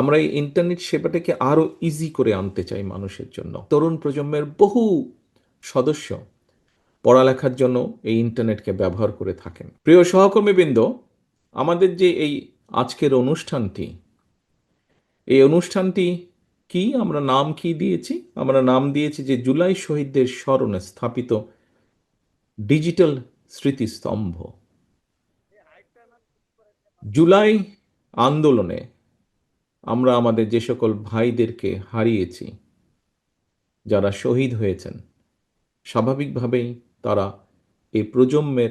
আমরা এই ইন্টারনেট সেবাটাকে আরও ইজি করে আনতে চাই মানুষের জন্য। তরুণ প্রজন্মের বহু সদস্য পড়ালেখার জন্য এই ইন্টারনেটকে ব্যবহার করে থাকেন। প্রিয় সহকর্মীবৃন্দ, আমাদের যে এই আজকের অনুষ্ঠানটি, এই অনুষ্ঠানটি কি? আমরা নাম কি দিয়েছি? আমরা নাম দিয়েছি যে জুলাই শহীদদের স্মরণে স্থাপিত ডিজিটাল স্মৃতিস্তম্ভ। জুলাই আন্দোলনে আমরা আমাদের যে সকল ভাইদেরকে হারিয়েছি, যারা শহীদ হয়েছেন, স্বাভাবিকভাবেই তারা এই প্রজন্মের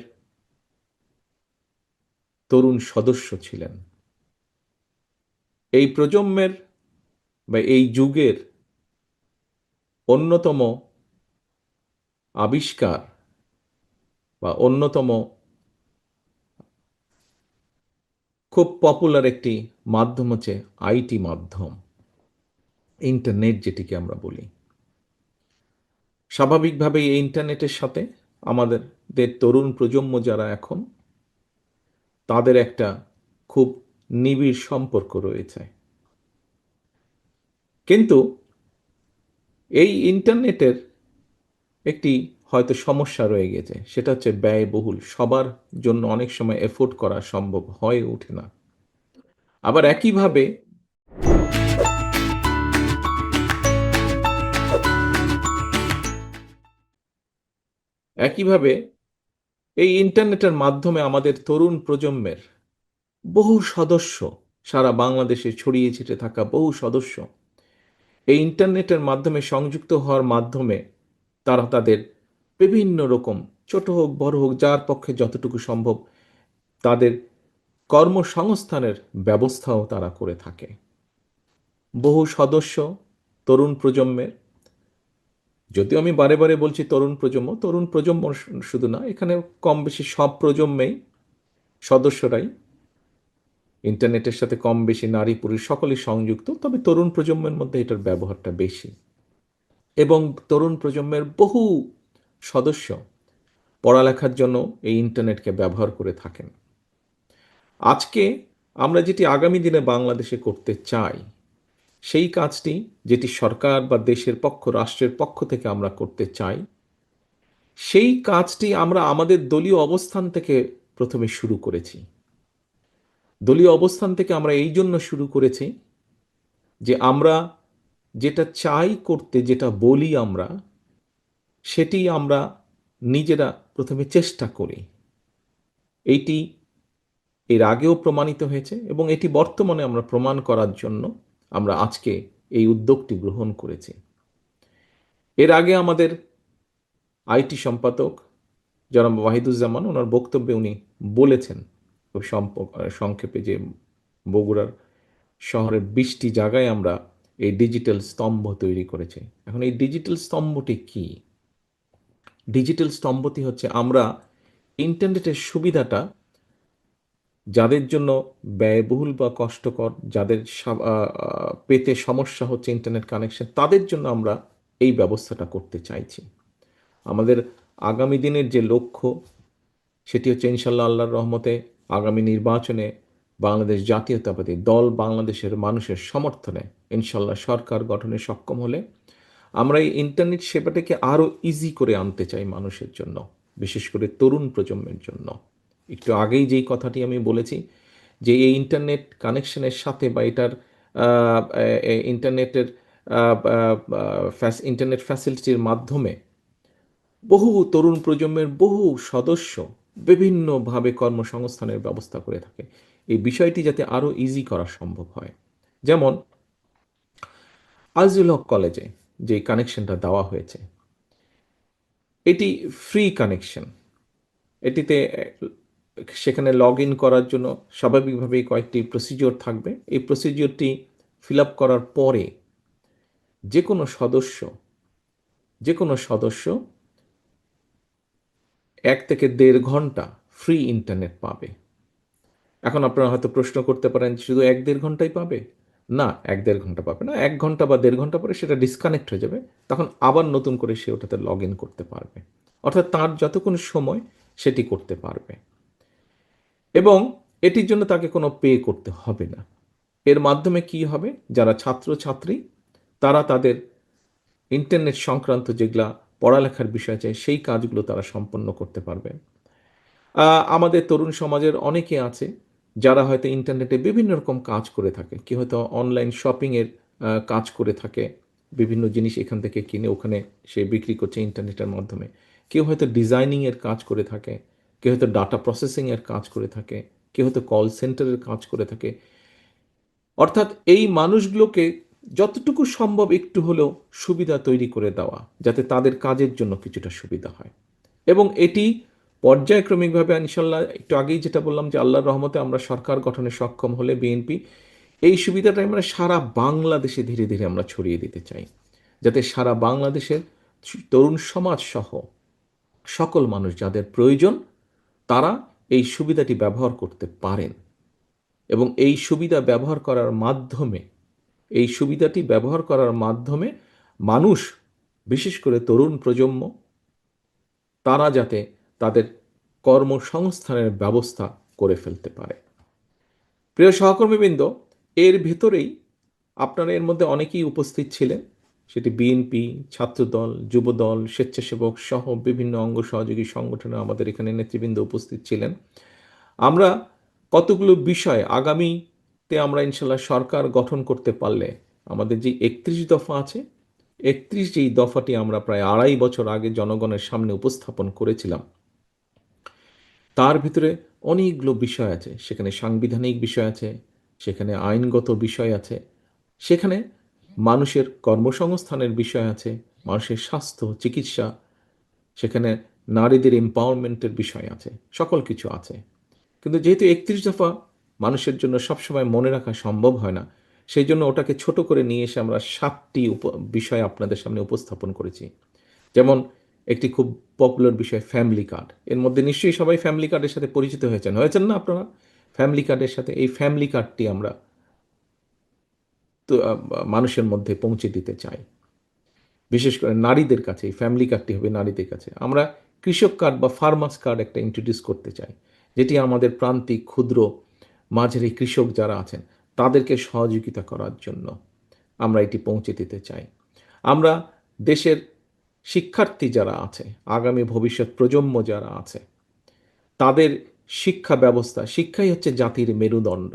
তরুণ সদস্য ছিলেন। এই প্রজন্মের বা এই যুগের অন্যতম আবিষ্কার বা অন্যতম খুব পপুলার একটি মাধ্যম হচ্ছে আইটি মাধ্যম ইন্টারনেট যেটিকে আমরা বলি। স্বাভাবিকভাবে এই ইন্টারনেটের সাথে আমাদের তরুণ প্রজন্ম যারা এখন, তাদের একটা খুব নিবিড় সম্পর্ক রয়েছে। কিন্তু এই ইন্টারনেটের একটি হয়তো সমস্যা রয়ে গেছে। সেটা হচ্ছে ব্যয়বহুল। সবার জন্য অনেক সময় এফোর্ড করা সম্ভব হয়ে ওঠে না। আবার একইভাবে একইভাবে এই ইন্টারনেটের মাধ্যমে আমাদের তরুণ প্রজন্মের বহু সদস্য, সারা বাংলাদেশে ছড়িয়ে ছিটে থাকা বহু সদস্য, এই ইন্টারনেটের মাধ্যমে সংযুক্ত হওয়ার মাধ্যমে তারা তাদের বিভিন্ন রকম, ছোট হোক, বড় হোক, যার পক্ষে যতটুকু সম্ভব তাদের কর্মসংস্থানের ব্যবস্থাও তারা করে থাকে। বহু সদস্য তরুণ প্রজন্মের, যদিও আমি বারে বারে বলছি তরুণ প্রজন্ম তরুণ প্রজন্ম শুধু না, এখানে কম বেশি সব প্রজন্মেই সদস্যরাই। ইন্টারনেটের সাথে কম বেশি নারী, পুরুষ সকলেই সংযুক্ত, তবে তরুণ প্রজন্মের মধ্যে এটার ব্যবহারটা বেশি। এবং তরুণ প্রজন্মের বহু সদস্য পড়ালেখার জন্য এই ইন্টারনেটকে ব্যবহার করে থাকেন। আজকে আমরা যেটি আগামী দিনে বাংলাদেশে করতে চাই, সেই কাজটি যেটি সরকার বা দেশের পক্ষ, রাষ্ট্রের পক্ষ থেকে আমরা করতে চাই, সেই কাজটি আমরা আমাদের দলীয় অবস্থান থেকে প্রথমে শুরু করেছি। দলীয় অবস্থান থেকে আমরা এই জন্য শুরু করেছি যে আমরা যেটা চাই করতে, যেটা বলি আমরা সেটি আমরা নিজেরা প্রথমে চেষ্টা করি। এইটি এর আগেও প্রমাণিত হয়েছে এবং এটি বর্তমানে আমরা প্রমাণ করার জন্য আমরা আজকে এই উদ্যোগটি গ্রহণ করেছি। এর আগে আমাদের আইটি সম্পাদক জনাব ওয়াহিদুজ্জামান, ওনার বক্তব্যে উনি বলেছেন সংক্ষেপে যে বগুড়ার শহরের বিশটি জায়গায় আমরা এই ডিজিটাল স্তম্ভ তৈরি করেছি। এখন এই ডিজিটাল স্তম্ভটি কি? ডিজিটাল স্তম্ভটি হচ্ছে আমরা ইন্টারনেটের সুবিধাটা যাদের জন্য ব্যয়বহুল বা কষ্টকর, যাদের পেতে সমস্যা হচ্ছে ইন্টারনেট কানেকশন তাদের জন্য আমরা এই ব্যবস্থাটা করতে চাইছি। আমাদের আগামী দিনের যে লক্ষ্য, সেটি হচ্ছে ইনশাল্লাহ আল্লাহর রহমতে আগামী নির্বাচনে বাংলাদেশ জাতীয়তাবাদী দল বাংলাদেশের মানুষের সমর্থনে ইনশাল্লাহ সরকার গঠনে সক্ষম হলে আমরা এই ইন্টারনেট সেবাটাকে আরও ইজি করে আনতে চাই মানুষের জন্য, বিশেষ করে তরুণ প্রজন্মের জন্য। একটু আগেই যেই কথাটি আমি বলেছি, যে এই ইন্টারনেট কানেকশনের সাথে বা এটার ইন্টারনেটের ইন্টারনেট ফ্যাসিলিটির মাধ্যমে বহু তরুণ প্রজন্মের বহু সদস্য বিভিন্নভাবে কর্মসংস্থানের ব্যবস্থা করে থাকে। এই বিষয়টি যাতে আরও ইজি করা সম্ভব হয়। যেমন আজিউল হক কলেজে যে কানেকশনটা দেওয়া হয়েছে, এটি ফ্রি কানেকশন এটিতে, সেখানে লগ ইন করার জন্য স্বাভাবিকভাবেই কয়েকটি প্রসিজিওর থাকবে। এই প্রসিজিওরটি ফিল আপ করার পরে যে কোনো সদস্য যে কোনো সদস্য এক থেকে দেড় ঘণ্টা ফ্রি ইন্টারনেট পাবে। এখন আপনারা হয়তো প্রশ্ন করতে পারেন শুধু এক দেড় ঘন্টাই পাবে? না, এক দেড় ঘণ্টা পাবে না, এক ঘণ্টা বা দেড় ঘণ্টা পরে সেটা ডিসকানেক্ট হয়ে যাবে, তখন আবার নতুন করে সে ওটাতে লগ ইন করতে পারবে। অর্থাৎ তার যতক্ষণ সময় সেটি করতে পারবে। এবং এটির জন্য তাকে কোনো পে করতে হবে না। এর মাধ্যমে কি হবে? যারা ছাত্রছাত্রী, তারা তাদের ইন্টারনেট সংক্রান্ত যেগুলা পড়ালেখার বিষয় চাই সেই কাজগুলো তারা সম্পন্ন করতে পারবে। আমাদের তরুণ সমাজের অনেকে আছে যারা হয়তো ইন্টারনেটে বিভিন্ন রকম কাজ করে থাকে কেউ হয়তো অনলাইন শপিংয়ের কাজ করে থাকে, বিভিন্ন জিনিস এখান থেকে কিনে ওখানে সে বিক্রি করছে ইন্টারনেটের মাধ্যমে। কেউ হয়তো ডিজাইনিংয়ের কাজ করে থাকে, কেউ হয়তো ডাটা প্রসেসিংয়ের কাজ করে থাকে, কেউ হয়তো কল সেন্টারের কাজ করে থাকে। অর্থাৎ এই মানুষগুলোকে যতটুকু সম্ভব একটু হলেও সুবিধা তৈরি করে দেওয়া, যাতে তাদের কাজের জন্য কিছুটা সুবিধা হয়। এবং এটি পর্যায়ক্রমিকভাবে ইনশাল্লাহ একটু আগেই যেটা বললাম যে আল্লাহর রহমতে আমরা সরকার গঠনে সক্ষম হলে বিএনপি এই সুবিধাটা আমরা সারা বাংলাদেশে ধীরে ধীরে আমরা ছড়িয়ে দিতে চাই। যাতে সারা বাংলাদেশের তরুণ সমাজ সহ সকল মানুষ যাদের প্রয়োজন, তারা এই সুবিধাটি ব্যবহার করতে পারেন। এবং এই সুবিধা ব্যবহার করার মাধ্যমে, এই সুবিধাটি ব্যবহার করার মাধ্যমে মানুষ, বিশেষ করে তরুণ প্রজন্ম, তারা যাতে তাদের কর্মসংস্থানের ব্যবস্থা করে ফেলতে পারে। প্রিয় সহকর্মীবৃন্দ, এর ভেতরেই আপনারা এর মধ্যে অনেকেই উপস্থিত ছিলেন। সেটি বিএনপি ছাত্রদল, যুবদল, স্বেচ্ছাসেবক সহ বিভিন্ন অঙ্গ সহযোগী সংগঠনে আমাদের এখানে নেতৃবৃন্দ উপস্থিত ছিলেন। আমরা কতগুলো বিষয় আগামীতে আমরা ইনশাল্লাহ সরকার গঠন করতে পারলে আমাদের যে একত্রিশ দফা আছে, একত্রিশ যেই দফাটি আমরা প্রায় আড়াই বছর আগে জনগণের সামনে উপস্থাপন করেছিলাম তার ভিতরে অনেকগুলো বিষয় আছে। সেখানে সাংবিধানিক বিষয় আছে, সেখানে আইনগত বিষয় আছে, সেখানে মানুষের কর্মসংস্থানের বিষয় আছে, মানুষের স্বাস্থ্য, চিকিৎসা, সেখানে নারীদের এম্পাওয়ারমেন্টের বিষয় আছে, সকল কিছু আছে। কিন্তু যেহেতু একত্রিশ দফা মানুষের জন্য সবসময় মনে রাখা সম্ভব হয় না, সেই জন্য ওটাকে ছোট করে নিয়ে এসে আমরা সাতটি উপ বিষয় আপনাদের সামনে উপস্থাপন করেছি। যেমন একটি খুব পপুলার বিষয় ফ্যামিলি কার্ড এর মধ্যে নিশ্চয়ই সবাই ফ্যামিলি কার্ডের সাথে পরিচিত হয়েছেন। হয়েছেন না আপনারা? ফ্যামিলি কার্ডের সাথে এই ফ্যামিলি কার্ডটি আমরা তো মানুষের মধ্যে পৌঁছে দিতে চাই। বিশেষ করে নারীদের কাছে, এই ফ্যামিলি কার্ডটি হবে নারীদের কাছে। আমরা কৃষক কার্ড বা ফার্মার্স কার্ড একটা ইন্ট্রোডিউস করতে চাই, যেটি আমাদের প্রান্তিক, ক্ষুদ্র, মাঝারি কৃষক যারা আছেন, তাদেরকে সহযোগিতা করার জন্য আমরা এটি পৌঁছে দিতে চাই। আমরা দেশের শিক্ষার্থী যারা আছে, আগামী ভবিষ্যৎ প্রজন্ম যারা আছে, তাদের শিক্ষা ব্যবস্থা, শিক্ষাই হচ্ছে জাতির মেরুদণ্ড।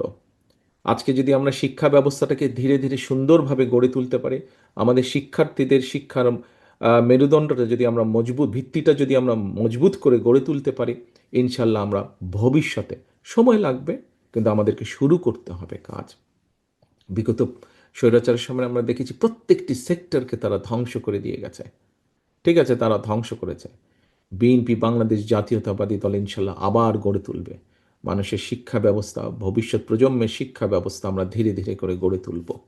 আজকে যদি আমরা শিক্ষা ব্যবস্থাটাকে ধীরে ধীরে সুন্দরভাবে গড়ে তুলতে পারি, আমাদের শিক্ষার্থীদের শিক্ষার মেরুদণ্ডটা যদি আমরা মজবুত, ভিত্তিটা যদি আমরা মজবুত করে গড়ে তুলতে পারি, ইনশাল্লাহ আমরা ভবিষ্যতে সময় লাগবে, কিন্তু আমাদেরকে শুরু করতে হবে কাজ। বিগত স্বৈরাচারের সময় আমরা দেখেছি প্রত্যেকটি সেক্টরকে তারা ধ্বংস করে দিয়ে গেছে। ঠিক আছে, তারা ধ্বংস করেছে। বিএনপি বাংলাদেশ জাতীয়তাবাদী দল ইনশাল্লাহ আবার গড়ে তুলবে। মানুষের শিক্ষা ব্যবস্থা, ভবিষ্যৎ প্রজন্মের শিক্ষা ব্যবস্থা আমরা ধীরে ধীরে করে গড়ে তুলব।